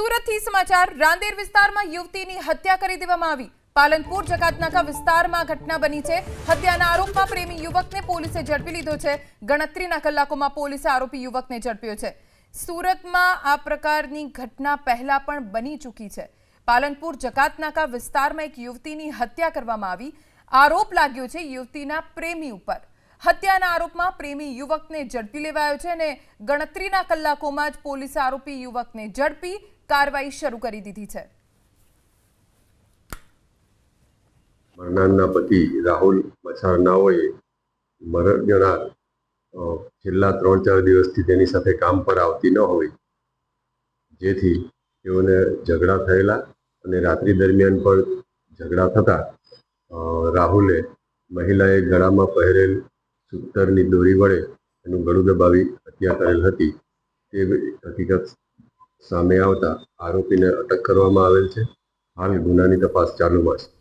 સુરતથી સમાચાર, રાંદેર વિસ્તારમાં યુવતીની હત્યા કરી દેવામાં આવી. પાલનપુર, જકાતનાકા વિસ્તારમાં ઘટના બની છે. હત્યાના આરોપમાં પ્રેમી યુવકને પોલીસે ઝડપી લીધો છે. ગણતરીના કલાકોમાં પોલીસે આરોપી યુવકને ઝડપ્યો છે. સુરતમાં આ પ્રકારની ઘટના પહેલા પણ બની ચૂકી છે. પાલનપુર, જકાતનાકા વિસ્તારમાં એક યુવતીની હત્યા કરવામાં આવી. આરોપ લાગ્યો છે યુવતીના પ્રેમી ઉપર. હત્યાના આરોપમાં પ્રેમી યુવકને ઝડપી લેવાયો છે અને ગણતરીના કલાકોમાં જ પોલીસે આરોપી યુવકને ઝડપી કાર્યવાહી શરૂ કરી દીધી છે. મરનારના પતિ રાહુલ મછારનાઓએ મરણ જનાર છેલ્લા ત્રણ ચાર દિવસથી તેની સાથે કામ પર આવતી ન હોય, જેથી તેઓને ઝઘડા થયેલા અને રાત્રિ દરમિયાન પણ ઝઘડા થતા રાહુલે મહિલાએ ગળામાં પહેરેલ સૂતરની દોરી વડે એનું ગળું દબાવી હત્યા કરેલ હતી. તે હકીકત સામે આવતા આરોપીને અટક કરવામાં આવેલ છે. હાલ ગુનાની તપાસ ચાલુમાં છે.